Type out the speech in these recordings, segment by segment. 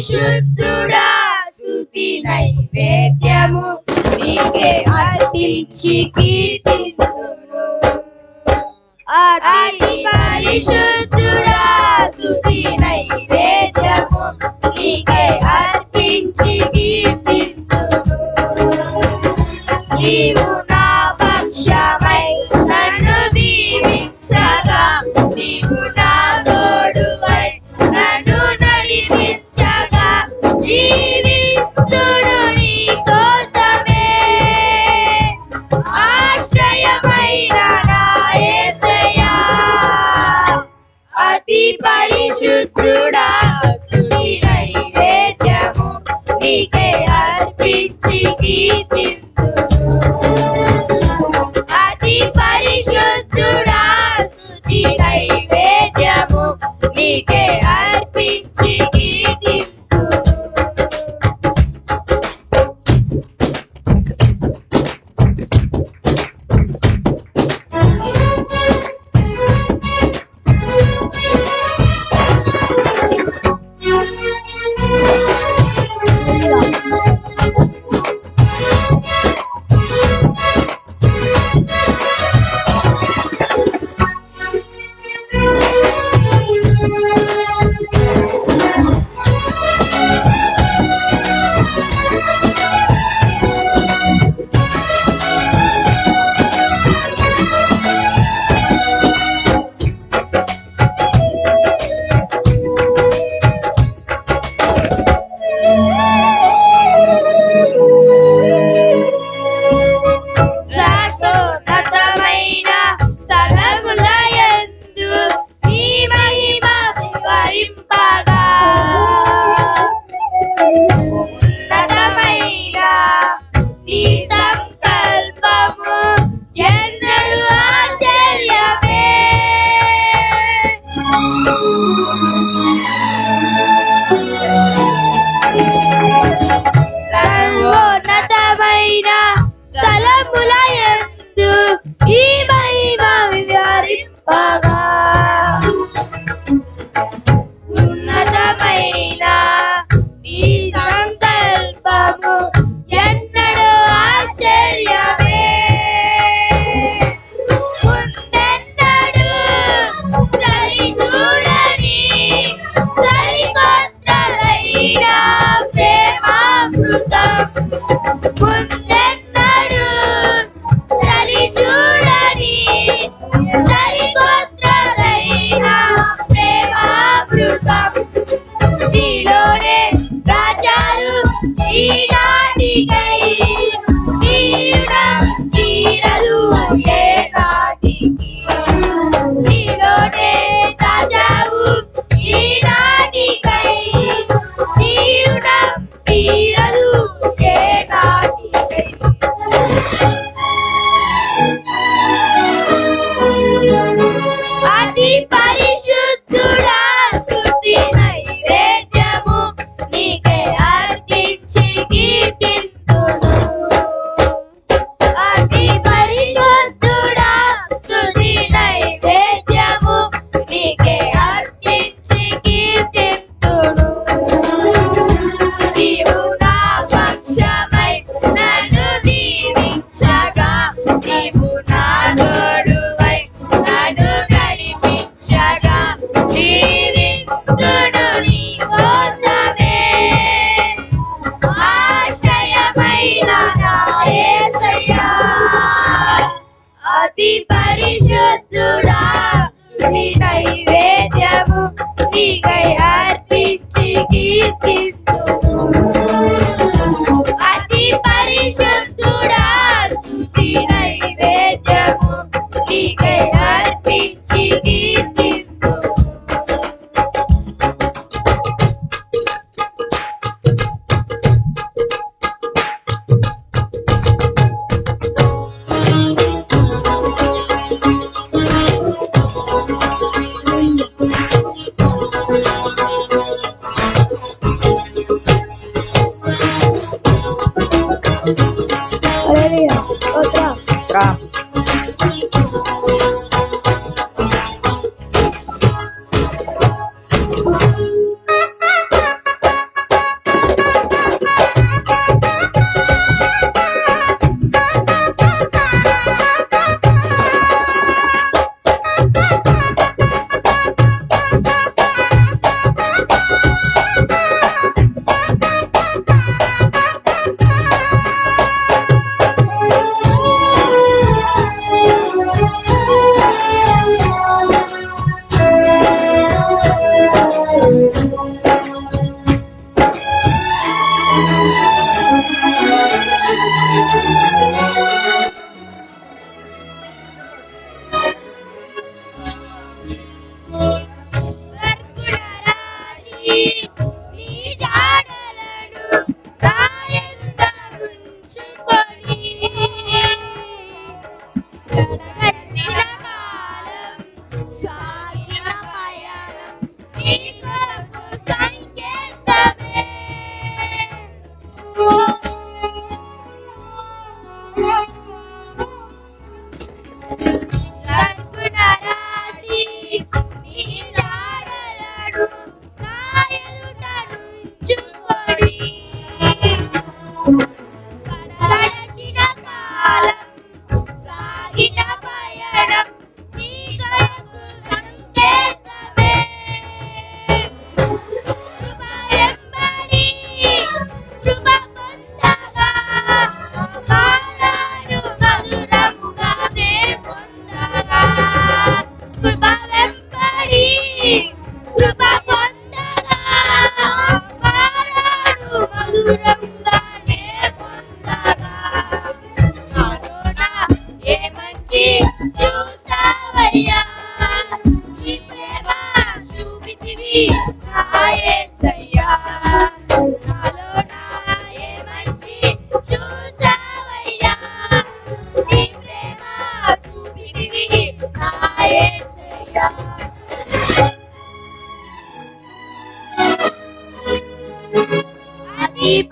పరిశుద్ధుడా స్థుతి నైవేద్యము నీకే అర్పించి కీర్తిస్తును అతి పరిశుద్ధుడా స్థుతి నైవేద్యము నీకే అర్పించి కీర్తిస్తును నీవు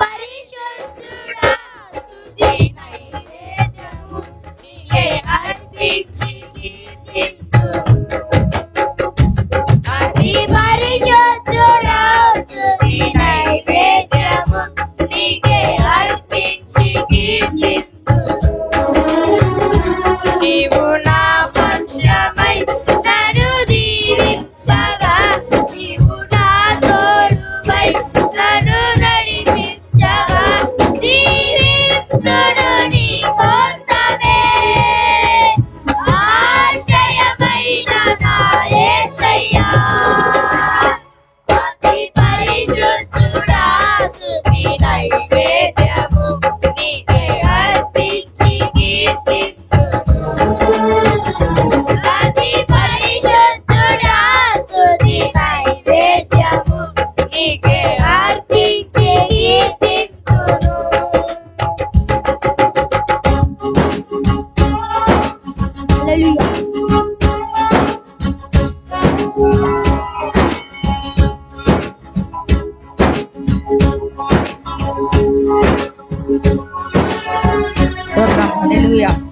అతి Hallelujah.